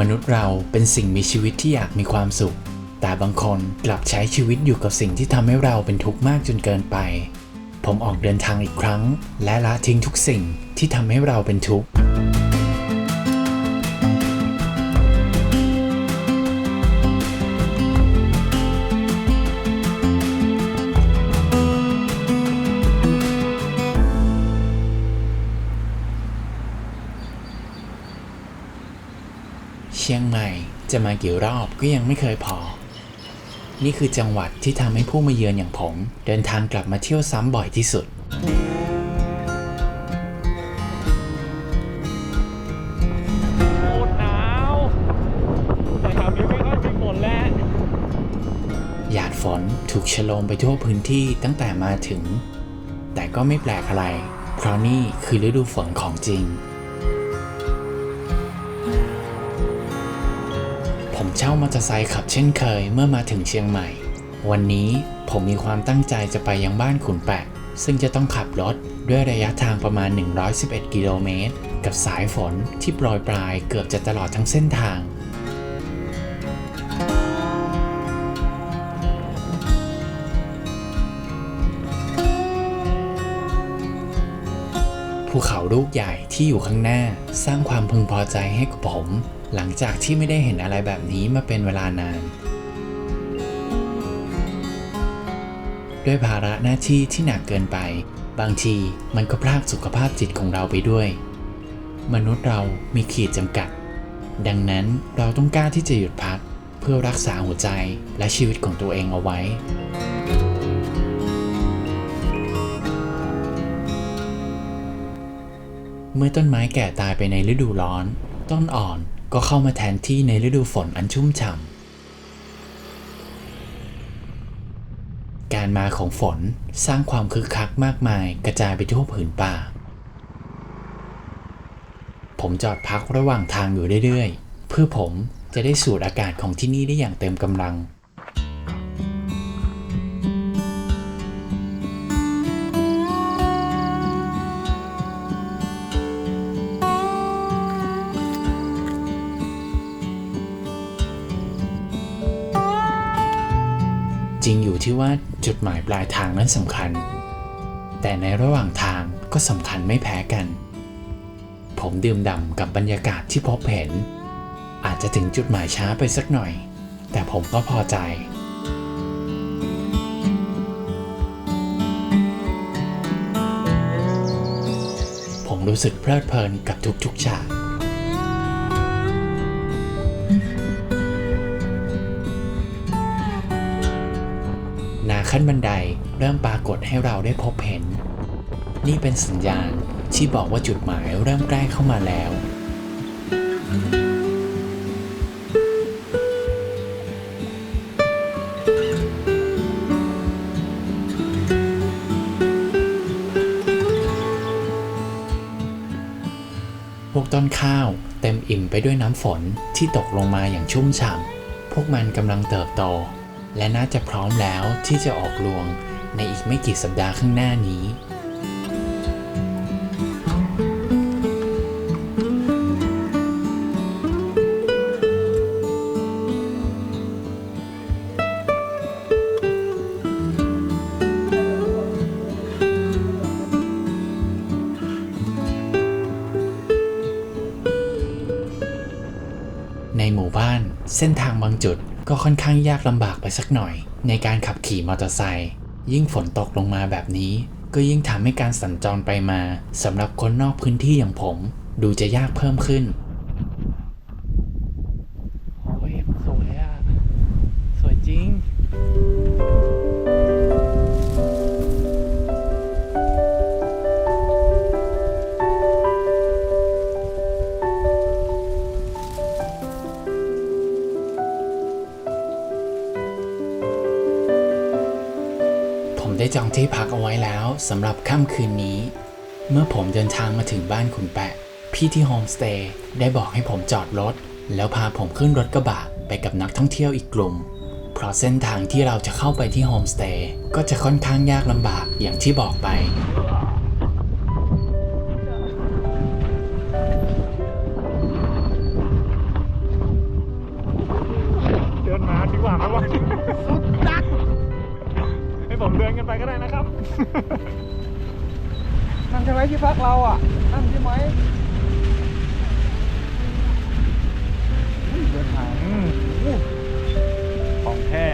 มนุษย์เราเป็นสิ่งมีชีวิตที่อยากมีความสุข แต่บางคนกลับใช้ชีวิตอยู่กับสิ่งที่ทำให้เราเป็นทุกข์มากจนเกินไป ผมออกเดินทางอีกครั้ง และละทิ้งทุกสิ่งที่ทำให้เราเป็นทุกข์ ชียงใหม่จะมากี่รอบก็ยังไม่เคยพอ นี่คือจังหวัดที่ทำให้ผู้มาเยือนอย่างผม เดินทางกลับมาเที่ยวซ้ำบ่อยที่สุด โคตรหนาวแต่แถวนี้ไม่ค่อยมีฝนแล้ว หยาดฝนถูกชโลมไปทั่วพื้นที่ตั้งแต่มาถึง แต่ก็ไม่แปลกอะไร เพราะนี่คือฤดูฝนของจริง ช่ามอเตอร์ไซค์ขับเช่นเคยเมื่อมาถึงเชียงใหม่ วันนี้ผมมีความตั้งใจจะไปยังบ้านขุนแปะ ซึ่งจะต้องขับรถด้วยระยะทางประมาณ 111 กิโลเมตร กับสายฝนที่โปรยปลายเกือบจะตลอดทั้งเส้นทางภูเขาลูกใหญ่ที่อยู่ข้างหน้า สร้างความพึงพอใจให้กับผม หลังจากที่ไม่ได้เห็นอะไรแบบนี้มาเป็นเวลานาน ด้วยภาระหน้าที่ที่หนักเกินไป บางทีมันก็พรากสุขภาพจิตของเราไปด้วย มนุษย์เรามีขีดจำกัด ดังนั้นเราต้องกล้าที่จะหยุดพัก เพื่อรักษาหัวใจและชีวิตของตัวเองเอาไว้เมื่อต้นไม้แก่ตายไปในฤดูร้อน ต้นอ่อน ก็เข้ามาแทนที่ในฤดูฝนอันชุ่มฉ่ำ การมาของฝนสร้างความคึกคักมากมายกระจายไปทั่วผืนป่า ผมจอดพักระหว่างทางอยู่เรื่อยๆ เพื่อผมจะได้สูดอากาศของที่นี่ได้อย่างเต็มกำลัง ที่ว่าจุดหมายปลายทางนั้นสำคัญ แต่ในระหว่างทางก็สำคัญไม่แพ้กัน ผมดื่มด่ำกับบรรยากาศที่พบเห็น อาจจะถึงจุดหมายช้าไปสักหน่อย แต่ผมก็พอใจผมรู้สึกเพลิดเพลินกับทุกๆฉาก ขั้นบันไดเริ่มปรากฏให้เราได้พบเห็น นี่เป็นสัญญาณที่บอกว่าจุดหมายเริ่มใกล้เข้ามาแล้ว พวกต้นข้าวเต็มอิ่มไปด้วยน้ำฝนที่ตกลงมาอย่างชุ่มฉ่ำ พวกมันกำลังเติบโต และน่าจะพร้อมแล้วที่จะออกรวงในอีกไม่กี่สัปดาห์ข้างหน้านี้ในหมู่บ้านเส้นทางบางจุด ก็ค่อนข้างยากลำบากไปสักหน่อย ในการขับขี่มอเตอร์ไซค์ยิ่งฝนตกลงมาแบบนี้ ก็ยิ่งทำให้การสัญจรไปมาสำหรับคนนอกพื้นที่อย่างผม ดูจะยากเพิ่มขึ้น ได้จองที่พักเอาไว้แล้วสำหรับค่ำคืนนี้ เมื่อผมเดินทางมาถึงบ้านคุณแปะ พี่ที่โฮมสเตย์ได้บอกให้ผมจอดรถ แล้วพาผมขึ้นรถกระบะไปกับนักท่องเที่ยวอีกกลุ่ม เพราะเส้นทางที่เราจะเข้าไปที่โฮมสเตย์ก็จะค่อนข้างยากลำบากอย่างที่บอกไป กันไปก็ได้นะครับ นั่นใช่ไหมที่พักเราอะ นั่นใช่ไหมอุ้ยเดินทางอืมของแท้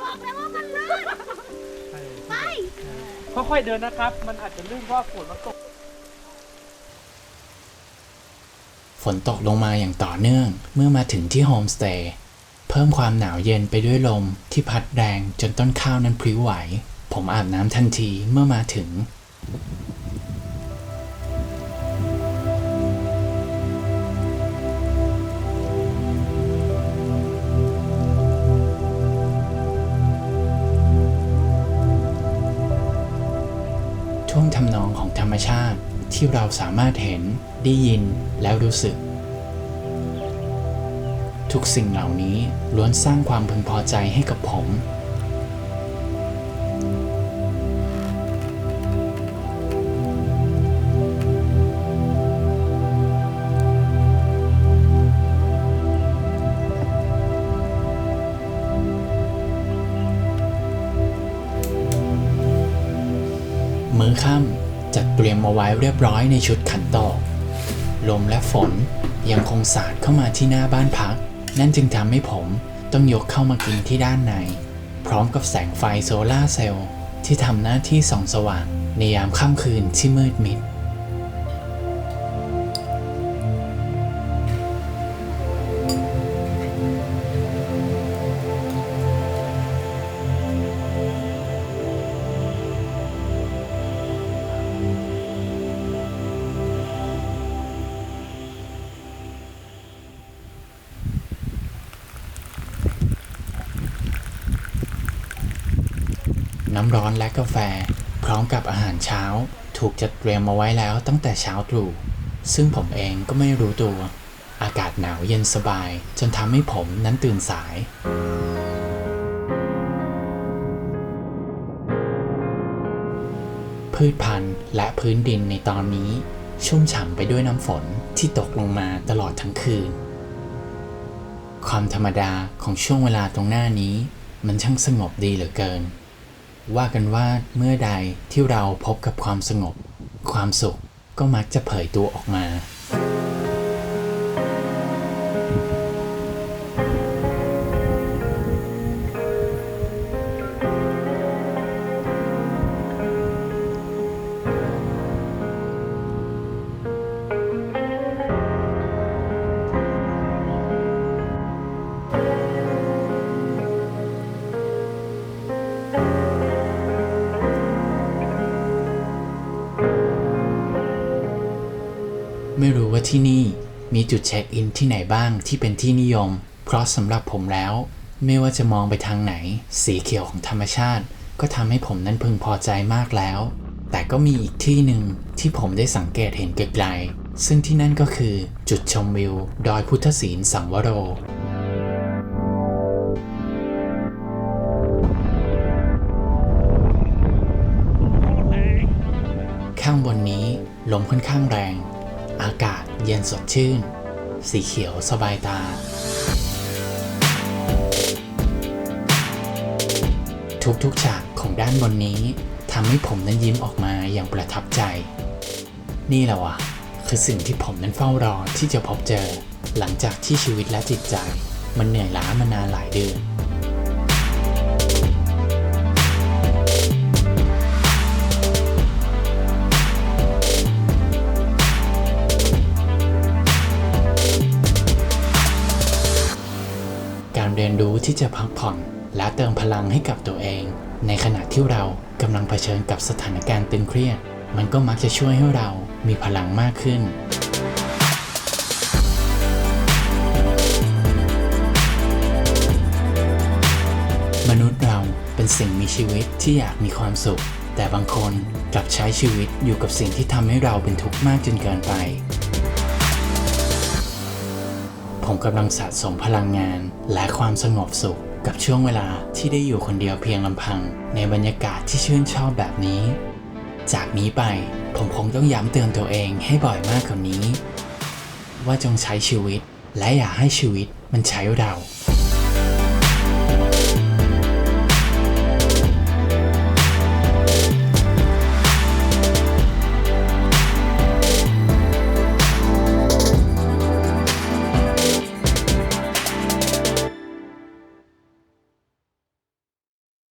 บอกแล้วว่ามันลื่นไปค่อยๆเดินนะครับ มันอาจจะลื่นเพราะฝนมันตก ฝนตกลงมาอย่างต่อเนื่อง เมื่อมาถึงที่โฮมสเตย์ เพิ่มความหนาวเย็นไปด้วยลมที่พัดแรงจนต้นข้าวนั้นพลิ้วไหว ผมอาบน้ำทันทีเมื่อมาถึง ท่วงทำนองของธรรมชาติที่เราสามารถเห็น ได้ยินแล้วรู้สึก ทุกสิ่งเหล่านี้ล้วนสร้างความพึงพอใจให้กับผม มื้อค่ำจัดเตรียมมาไว้เรียบร้อยในชุดขันโตกลมและฝนยังคงสาดเข้ามาที่หน้าบ้านพัก นั่นจึงทำให้ผมต้องยกเข้ามากินที่ด้านใน พร้อมกับแสงไฟโซลาเซลล์ที่ทำหน้าที่ส่องสว่างในยามค่ำคืนที่มืดมิด น้ำร้อนและกาแฟ พร้อมกับอาหารเช้า ถูกจัดเตรียมมาไว้แล้วตั้งแต่เช้าตรู่ซึ่งผมเองก็ไม่รู้ตัว อากาศหนาวเย็นสบาย จนทำให้ผมนั้นตื่นสายพืชพันธุ์และพื้นดินในตอนนี้ ชุ่มฉ่ำไปด้วยน้ำฝนที่ตกลงมาตลอดทั้งคืน ความธรรมดาของช่วงเวลาตรงหน้านี้ มันช่างสงบดีเหลือเกิน ว่ากันว่าเมื่อใดที่เราพบกับความสงบ ความสุขก็มักจะเผยตัวออกมา ไม่รู้ว่าที่นี่มีจุดเช็คอินที่ไหนบ้างที่เป็นที่นิยม เพราะสำหรับผมแล้ว ไม่ว่าจะมองไปทางไหน สีเขียวของธรรมชาติ ก็ทำให้ผมนั้นพึงพอใจมากแล้ว แต่ก็มีอีกที่หนึ่งที่ผมได้สังเกตเห็นไกลๆซึ่งที่นั่นก็คือจุดชมวิว ดอยพุทธศีลสังวโรข้างบนนี้ลมค่อนข้างแรง อากาศเย็นสดชื่น สีเขียวสบายตา ทุกๆฉากของด้านบนนี้ทำให้ผมนั้นยิ้มออกมาอย่างประทับใจ นี่แหละวะคือสิ่งที่ผมนั้นเฝ้ารอที่จะพบเจอ หลังจากที่ชีวิตและจิตใจ มันเหนื่อยล้ามานานหลายเดือนการเรียน รู้ที่จะพักผ่อน และเติมพลังให้กับตัวเอง ในขณะที่เรากำลังเผชิญกับสถานการณ์ตึงเครียด มันก็มักจะช่วยให้เรามีพลังมากขึ้นมนุษย์เราเป็นสิ่งมีชีวิตที่อยากมีความสุข แต่บางคนกลับใช้ชีวิตอยู่กับสิ่งที่ทำให้เราเป็นทุกข์มากจนเกินไป ผมกำลังสะสมพลังงาน และความสงบสุข กับช่วงเวลาที่ได้อยู่คนเดียวเพียงลำพัง ในบรรยากาศที่ชื่นชอบแบบนี้ จากนี้ไปผมคงต้องย้ำเตือนตัวเองให้บ่อยมากกว่านี้ ว่าจงใช้ชีวิต และอย่าให้ชีวิตมันใช้เรา